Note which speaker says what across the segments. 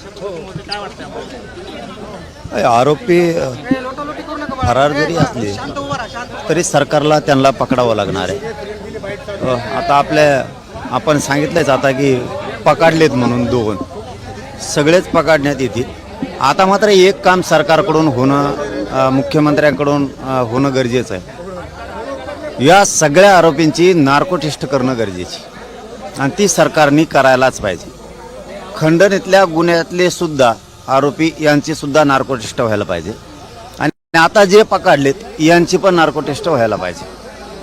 Speaker 1: कशा काय
Speaker 2: आरोपी फरार जरी असले तरी सरकारला त्यांना पकडावं लागणार आहे. आता आपल्या आपण सांगितलंच आता की पकडलेत म्हणून दोन सगळेच पकडण्यात येतील. आता मात्र एक काम सरकारकडून होणं मुख्यमंत्र्यांकडून होणं गरजेचं आहे. या सगळ्या आरोपींची नार्को टेस्ट करणं गरजेची. आणि ती सरकारने करायलाच पाहिजे. खंडन इथल्या गुन्ह्यातले सुद्धा आरोपी यांची सुद्धा नार्को टेस्ट व्हायला पाहिजे. आणि आता जे पकडलेत यांची पण नार्को टेस्ट व्हायला पाहिजे.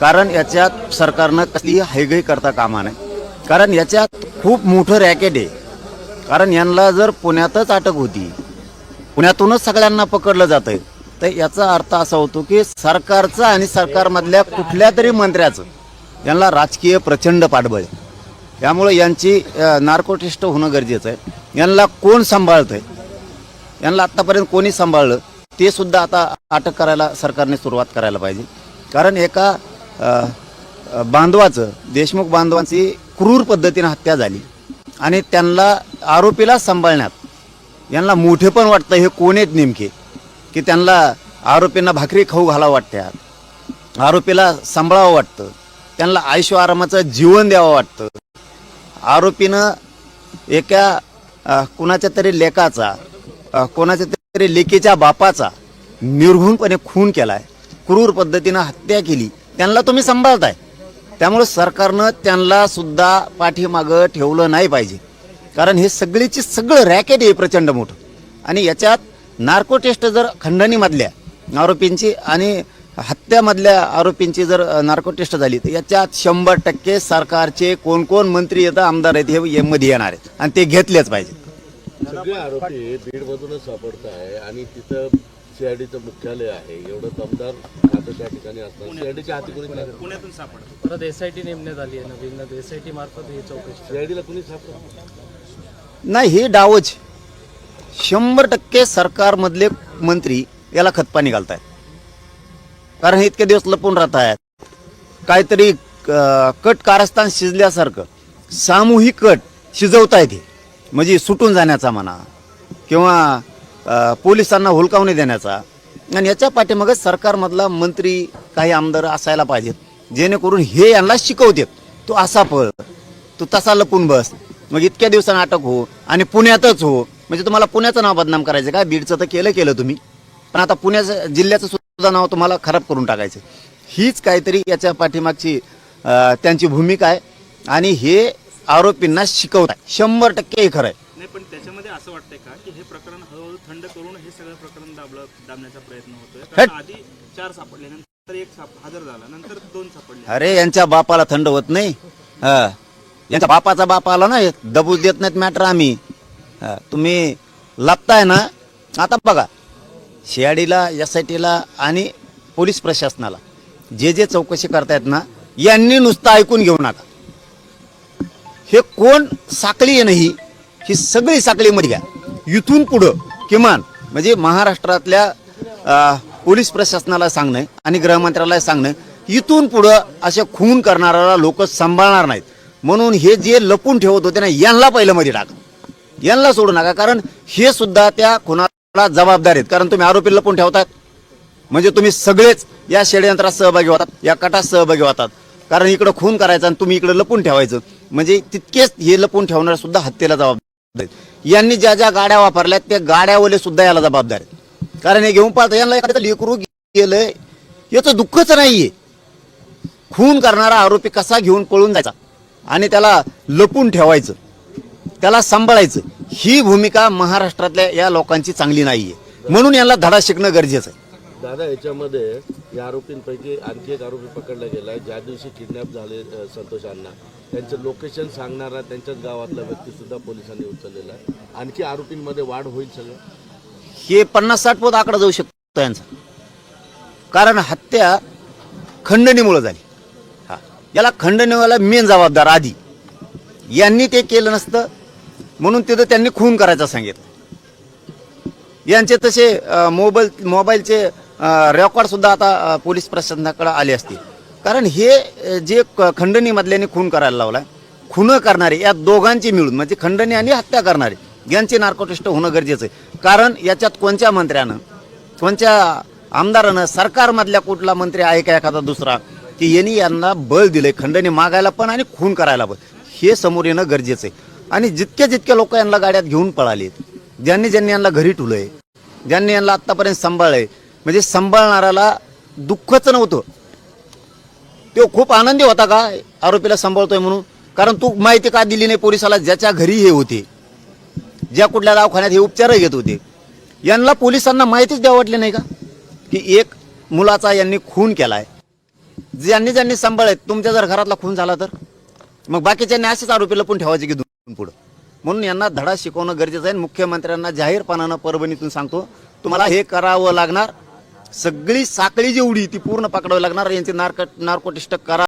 Speaker 2: कारण याच्यात सरकारनं कसली हैगई करता कामा नाही कारण याच्यात खूप मोठं रॅकेट आहे. कारण यांना जर पुण्यातच अटक होती पुण्यातूनच सगळ्यांना पकडलं जातं आहे तर याचा अर्थ असा होतो की सरकारचं आणि सरकारमधल्या कुठल्या तरी मंत्र्याचं यांना राजकीय प्रचंड पाठबळ यामुळं यांची अ, नार्को टेस्ट होणं गरजेचं आहे. यांना कोण सांभाळतं आहे यांना आत्तापर्यंत कोणी सांभाळलं? ते सुद्धा आता अटक करायला सरकारने सुरुवात करायला पाहिजे. कारण एका बांधवाचं देशमुख बांधवांची क्रूर पद्धतीनं हत्या झाली. आणि त्यांना आरोपीला सांभाळण्यात यांना मोठे पण वाटतं हे कोण आहेत नेमके? की त्यांना आरोपींना भाकरी खाऊ घालावं वाटतात आरोपीला सांभाळावं वाटतं त्यांना आयुष्य आरामाचं जीवन द्यावं वाटतं. आरोपीनं एका कुणाच्या तरी लेकाचा कोणाच्या तरी लेकीच्या बापाचा निर्घुणपणे खून केलाय. क्रूर पद्धतीनं हत्या केली. त्यांना तुम्ही सांभाळताय. त्यामुळे सरकारनं त्यांना सुद्धा पाठीमागं ठेवलं नाही पाहिजे. कारण हे सगळीची सगळं रॅकेट आहे प्रचंड मोठं. आणि याच्यात नार्को टेस्ट जर खंडणीमधल्या आरोपींची आणि हत्यामधल्या आरोपींची जर अ, नार्को टेस्ट झाली तर याच्यात शंभर टक्के सरकारचे कोण कोण मंत्री येतं आमदार आहेत हे ये- मध्ये येणार आहेत. आणि ते घेतलेच पाहिजे
Speaker 3: सगळे आरोपी बीडमधूनच सापडत आहे आणि तिथं सीआयडीचं मुख्यालय आहे. एवढं दमदार खातं त्या ठिकाणी असतं सीआयडीच्या हाती कोणी नाही
Speaker 1: पुण्यातून सापडतं
Speaker 4: परत एस आय टी नेमण्यात आली आहे नवीन एस आय टी मार्फत ही चौकशी.
Speaker 3: सीआयडीला कोणी सापडत
Speaker 2: नाही हे डावच. शंभर टक्के सरकारमधले मंत्री याला खतपाणी घालतायत. कारण इतके दिवस लपून राहत आहेत. काहीतरी कट कारस्थान शिजल्यासारखं सामूहिक कट शिजवतायत हे. म्हणजे सुटून जाण्याचा म्हणा किंवा पोलिसांना हुलकावणे देण्याचा. आणि याच्या पाठीमागे सरकारमधला मंत्री काही आमदार असायला पाहिजेत जेणेकरून हे यांना शिकवतात. तो असा पळ तू तसा लपून बस. मग इतक्या दिवसांनी अटक हो आणि पुण्यातच हो. म्हणजे तुम्हाला पुण्याचं नाव बदनाम करायचं काय बीडचं तर केलं केलं तुम्ही. पण आता पुण्याचं जिल्ह्याचं सुद्धा नाव तुम्हाला खराब करून टाकायचं. हीच काहीतरी याच्या पाठीमागची त्यांची भूमिका आहे. आणि हे आरोपींना शिकवत आहे. शंभर टक्के हे खरं आहे.
Speaker 1: नाही पण त्याच्यामध्ये असं वाटतंय का की हे प्रकरण हळूहळू थंड करून हे सगळं प्रकरण दाबलं दाबण्याचा प्रयत्न होतोय? कारण आधी चार सापडले नंतर एक साप हजर झाला नंतर दोन सापडले.
Speaker 2: अरे यांच्या बापाला थंड होत नाही. हा. यांच्या बापाचा बाप आला ना दबूच देत नाहीत मॅटर आम्ही. हा, तुम्ही लपताय ना? आता बघा. शियाडीला एस आय टीला आणि पोलीस प्रशासनाला जे जे चौकशी करतायत ना यांनी नुसतं ऐकून घेऊ नका. हे कोण साखळी आहे नाही ही? सगळी साखळीमध्ये घ्या इथून पुढं किमान म्हणजे महाराष्ट्रातल्या अं, पोलीस प्रशासनाला सांगणं आणि गृहमंत्र्याला सांगणं इथून पुढं असे खून करणाऱ्याला लोक सांभाळणार नाहीत. म्हणून हे जे लपून ठेवत होते ना यांना पहिलं मध्ये टाका. यांना सोडू नका कारण हे सुद्धा त्या खुना खुनाला जबाबदार आहेत. कारण तुम्ही आरोपी लपून ठेवतात. म्हणजे तुम्ही सगळेच या षडयंत्रात सहभागी होतात या कटात सहभागी होतात. कारण इकडं खून करायचं आणि तुम्ही इकडं लपून ठेवायचं. म्हणजे तितकेच हे लपून ठेवणार सुद्धा हत्येला जबाबदार आहेत. यांनी ज्या ज्या गाड्या वापरल्या त्या गाड्यावाले सुद्धा याला जबाबदार आहेत. कारण हे घेऊन पाहता यांना एखादं लेकरू गेलंय याचं दुःखच नाहीये. खून करणारा आरोपी कसा घेऊन पळून जायचा आणि त्याला लपून ठेवायचं. त्याला सांभाळायचं. ही भूमिका महाराष्ट्रातल्या या लोकांची चांगली नाहीये. म्हणून यांना धडा शिकणं गरजेचं आहे.
Speaker 3: दादा याच्यामध्ये या आरोपींपैकी आणखी एक आरोपी पकडला गेला ज्या दिवशी किडनॅप झाले संतोष अण्णा. त्यांचं लोकेशन सांगणारा त्यांच्याच गावातला व्यक्ती सुद्धा पोलिसांनी उचललेला आहे. आणखी आरोपींमध्ये वाढ होईल सगळं?
Speaker 2: हे पन्नास साठ पोत आकडा जाऊ शकतो यांचा. कारण हत्या खंडणीमुळे झाली. हा. याला खंडणीवाला मेन जबाबदार आधी. यांनी ते केलं नसतं. म्हणून तिथं त्यांनी खून करायचं सांगितलं. यांचे तसे मोबाईल मोबाईलचे रेकॉर्डसुद्धा आता पोलीस प्रशासनाकडे आले असतील. कारण हे जे क- खंडणीमधल्याने खून करायला लावला खुनं करणारे या दोघांची मिळून म्हणजे खंडणी आणि हत्या करणारे यांचे नार्कोटिस्ट होणं गरजेचं आहे. कारण याच्यात कोणत्या मंत्र्यानं कोणत्या आमदारानं सरकारमधल्या कुठला मंत्री आहे का एखादा दुसरा की यांनी यांना बळ दिलं खंडणी मागायला पण आणि खून करायला पण. हे समोर येणं गरजेचं आहे. आणि जितके जितके लोक यांना गाड्यात घेऊन पळालेत ज्यांनी ज्यांनी यांना घरी ठुलंय ज्यांनी यांना आत्तापर्यंत सांभाळलंय म्हणजे सांभाळणाऱ्याला दुःखच नव्हतं. तो खूप आनंदी होता का आरोपीला सांभाळतोय म्हणून? कारण तू माहिती का दिली नाही पोलिसाला ज्याच्या घरी हे होते? ज्या कुठल्या दवाखान्यात हे उपचार घेत होते? यांना पोलिसांना माहितीच द्यावं वाटली नाही का? की एक मुलाचा यांनी खून केलाय. ज्यांनी ज्यांनी सांभाळत तुमच्या जर घरातला खून झाला तर? मग बाकीच्यांनी असेच आरोपी लपून ठेवायचे की पुढं. म्हणून यांना धडा शिकवणं गरजेचं आहे मुख्यमंत्र्यांना जाहीरपणानं परभणीतून सांगतो तुम्हाला हे करावं लागणार. सगळी साखळी जेवढी ती पूर्ण पकडावी लागणार. यांचे नार्क नार्कोटिस्ट करा